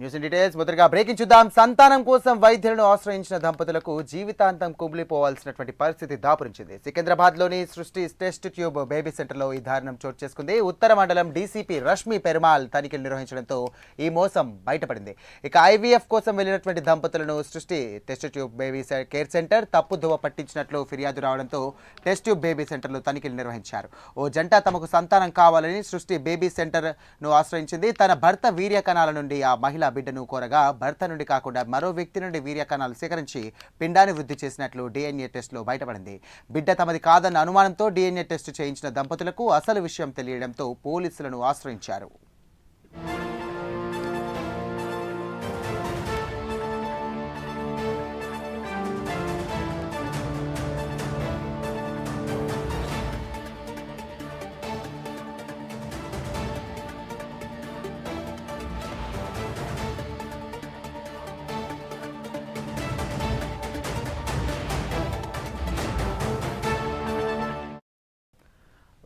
News details మొదటగా breaking చూద్దాం. సంతానం కోసం వైద్యులను ఆశ్రయించిన దంపతులకు జీవితాంతం కుమిలిపోవాల్సినటువంటి పరిస్థితి దాపురించింది. సికింద్రాబాద్లోని సృష్టి టెస్ట్ ట్యూబ్ బేబీ సెంటర్లో ఈ దారుణం చోటు చేసుకుంది. ఉత్తర మండలం డీసీపీ రష్మి పెరుమాల్ తనిఖీలు నిర్వహించడంతో ఈ మోసం బయటపడింది. ఇక ఐవీఎఫ్ కోసం వెళ్ళినటువంటి దంపతులను Srishti test tube baby care centre తప్పుదోవ పట్టించినట్లు ఫిర్యాదు రావడంతో టెస్ట్ ట్యూబ్ బేబీ సెంటర్లో తనిఖీలు నిర్వహించారు. ఓ జంట తమకు సంతానం కావాలని సృష్టి బేబీ సెంటర్ను ఆశ్రయించింది. తన భర్త వీర్య కణాల నుండి ఆ మహిళా బిడ్డను కోరగా భర్త నుండి కాకుండా మరో వ్యక్తి నుండి వీర్య కణాలు సేకరించి పిండాన్ని వృద్ధి చేసినట్లు డిఎన్ఏ టెస్ట్లో బయటపడింది. బిడ్డ తమది కాదన్న అనుమానంతో డిఎన్ఏ టెస్ట్ చేయించిన దంపతులకు అసలు విషయం తెలియడంతో పోలీసులను ఆశ్రయించారు.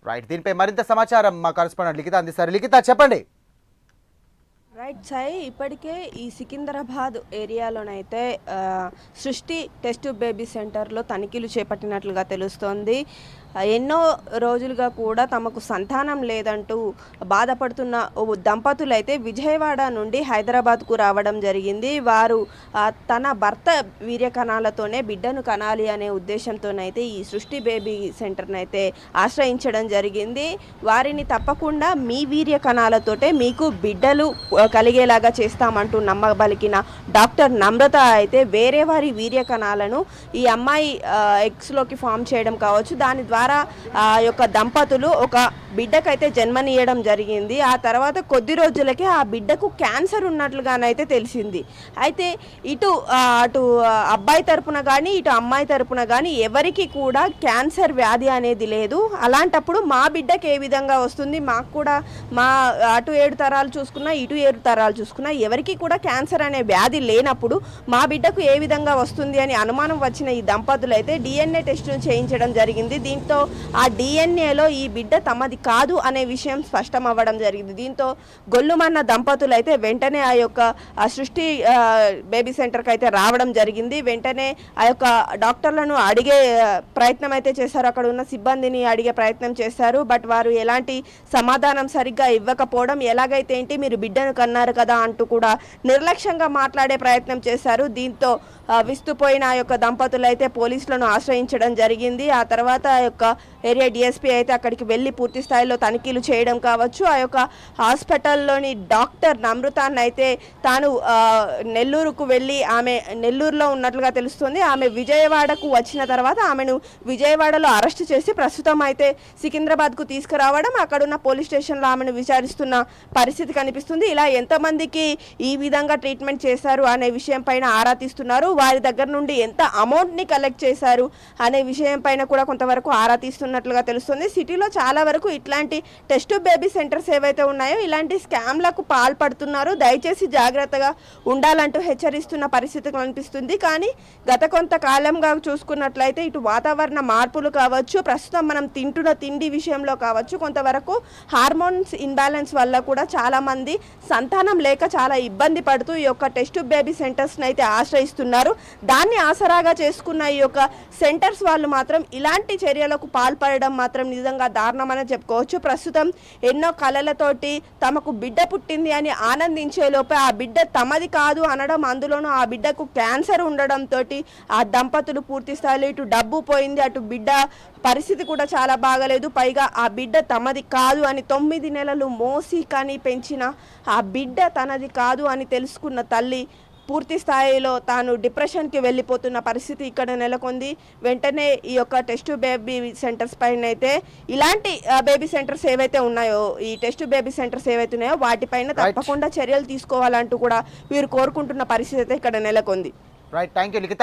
రైట్ దీనిపై మరింత సమాచారం మా కరస్పాండెంట్ లిఖిత అందిస్తారు. లిఖిత చెప్పండి. రైట్ సాయి ఇప్పటికే ఈ సికింద్రాబాద్ ఏరియాలోనైతే సృష్టి టెస్ట్ బేబీ సెంటర్లో తనిఖీలు చేపట్టినట్లుగా తెలుస్తోంది. ఎన్నో రోజులుగా కూడా తమకు సంతానం లేదంటూ బాధపడుతున్న ఓ దంపతులైతే విజయవాడ నుండి హైదరాబాద్కు రావడం జరిగింది. వారు తన భర్త వీర్యకణాలతోనే బిడ్డను కనాలి అనే ఉద్దేశంతోనైతే ఈ సృష్టి బేబీ సెంటర్ని అయితే ఆశ్రయించడం జరిగింది. వారిని తప్పకుండా మీ వీర్య కణాలతోటే మీకు బిడ్డలు కలిగేలాగా చేస్తామంటూ నమ్మబలికిన డాక్టర్ నమ్రత అయితే వేరే వారి వీర్య కణాలను ఈ అమ్మాయి ఎగ్స్లోకి ఫామ్ చేయడం కావచ్చు. దాని ద్వారా ఆ యొక్క దంపతులు ఒక బిడ్డకైతే జన్మనీయడం జరిగింది. ఆ తర్వాత కొద్ది రోజులకే ఆ బిడ్డకు క్యాన్సర్ ఉన్నట్లుగానైతే తెలిసింది. అయితే ఇటు అటు అబ్బాయి తరపున కానీ ఇటు అమ్మాయి తరపున కానీ ఎవరికి కూడా క్యాన్సర్ వ్యాధి అనేది లేదు. అలాంటప్పుడు మా బిడ్డకి ఏ విధంగా వస్తుంది? మాకు కూడా మా అటు ఏడు తరాలు చూసుకున్నా ఇటు ఏడు తరాలు చూసుకున్నా ఎవరికి కూడా క్యాన్సర్ అనే వ్యాధి లేనప్పుడు మా బిడ్డకు ఏ విధంగా వస్తుంది అని అనుమానం వచ్చిన ఈ దంపతులు అయితే డిఎన్ఏ టెస్టును చేయించడం జరిగింది. దీంతో ఆ డిఎన్ఏలో ఈ బిడ్డ తమది కాదు అనే విషయం స్పష్టం అవ్వడం జరిగింది. దీంతో గొల్లుమన్న దంపతులు అయితే వెంటనే ఆ యొక్క సృష్టి బేబీ సెంటర్కి అయితే రావడం జరిగింది. వెంటనే ఆ యొక్క డాక్టర్లను అడిగే ప్రయత్నం అయితే చేశారు. అక్కడ ఉన్న సిబ్బందిని అడిగే ప్రయత్నం చేశారు. బట్ వారు ఎలాంటి సమాధానం సరిగ్గా ఇవ్వకపోవడం ఎలాగైతే ఏంటి మీరు బిడ్డను కన్నారు కదా అంటూ కూడా నిర్లక్ష్యంగా మాట్లాడే ప్రయత్నం చేశారు. దీంతో విస్తుపోయిన ఆ యొక్క దంపతులు అయితే పోలీసులను ఆశ్రయించడం జరిగింది. ఆ తర్వాత ఆ యొక్క ఏరియా డిఎస్పీ అయితే అక్కడికి వెళ్ళి పూర్తి స్థాయిలో తనిఖీలు చేయడం కావచ్చు. ఆ యొక్క హాస్పిటల్లోని డాక్టర్ నమృతాన్ని అయితే తాను నెల్లూరుకు వెళ్ళి ఆమె నెల్లూరులో ఉన్నట్లుగా తెలుస్తుంది. ఆమె విజయవాడకు వచ్చిన తర్వాత ఆమెను విజయవాడలో అరెస్ట్ చేసి ప్రస్తుతం అయితే సికింద్రాబాద్కు తీసుకురావడం అక్కడున్న పోలీస్ స్టేషన్లో ఆమెను విచారిస్తున్న పరిస్థితి కనిపిస్తుంది. ఇలా ఎంతమందికి ఈ విధంగా ట్రీట్మెంట్ చేశారు అనే విషయం పైన ఆరా తీస్తున్నారు. వారి దగ్గర నుండి ఎంత అమౌంట్ని కలెక్ట్ చేశారు అనే విషయం పైన కూడా కొంతవరకు ఆరా తీస్తున్నట్లుగా తెలుస్తుంది. సిటీలో చాలా వరకు ఇట్లాంటి టెస్ట్ బేబీ సెంటర్స్ ఏవైతే ఉన్నాయో ఇలాంటి స్కామ్లకు పాల్పడుతున్నారు. దయచేసి జాగ్రత్తగా ఉండాలంటూ హెచ్చరిస్తున్న పరిస్థితి కనిపిస్తుంది. కానీ గత కొంతకాలంగా చూసుకున్నట్లయితే ఇటు వాతావరణ మార్పులు కావచ్చు ప్రస్తుతం మనం తింటున్న తిండి విషయంలో కావచ్చు కొంతవరకు హార్మోన్స్ ఇన్బ్యాలెన్స్ వల్ల కూడా చాలామంది సంతానం లేక చాలా ఇబ్బంది పడుతూ ఈ యొక్క టెస్ట్ బేబీ సెంటర్స్ని అయితే ఆశ్రయిస్తున్నారు. దాన్ని ఆసరాగా చేసుకున్న ఈ యొక్క సెంటర్స్ వాళ్ళు మాత్రం ఇలాంటి చర్యలకు పాల్పడడం మాత్రం నిజంగా దారుణమని చెప్పుకోవచ్చు ప్రస్తుతం ఎన్నో కళలతోటి తమకు బిడ్డ పుట్టింది అని ఆనందించేలోపే ఆ బిడ్డ తమది కాదు అనడం అందులోనూ ఆ బిడ్డకు క్యాన్సర్ ఉండడంతో ఆ దంపతులు పూర్తి స్థాయిలో ఇటు డబ్బు పోయింది అటు బిడ్డ పరిస్థితి కూడా చాలా బాగలేదు. పైగా ఆ బిడ్డ తమది కాదు అని తొమ్మిది నెలలు మోసి కానీ పెంచిన ఆ బిడ్డ తనది కాదు అని తెలుసుకున్న తల్లి పూర్తి స్థాయిలో తాను డిప్రెషన్కి వెళ్ళిపోతున్న పరిస్థితి ఇక్కడ నెలకొంది. వెంటనే ఈ యొక్క టెస్ట్ బేబీ సెంటర్స్ పైన అయితే ఇలాంటి బేబీ సెంటర్స్ ఏవైతే ఉన్నాయో ఈ టెస్ట్ బేబీ సెంటర్స్ ఏవైతే ఉన్నాయో వాటిపైన తప్పకుండా చర్యలు తీసుకోవాలంటూ కూడా వీరు కోరుకుంటున్న పరిస్థితి అయితే ఇక్కడ నెలకొంది. Right thank you Likhita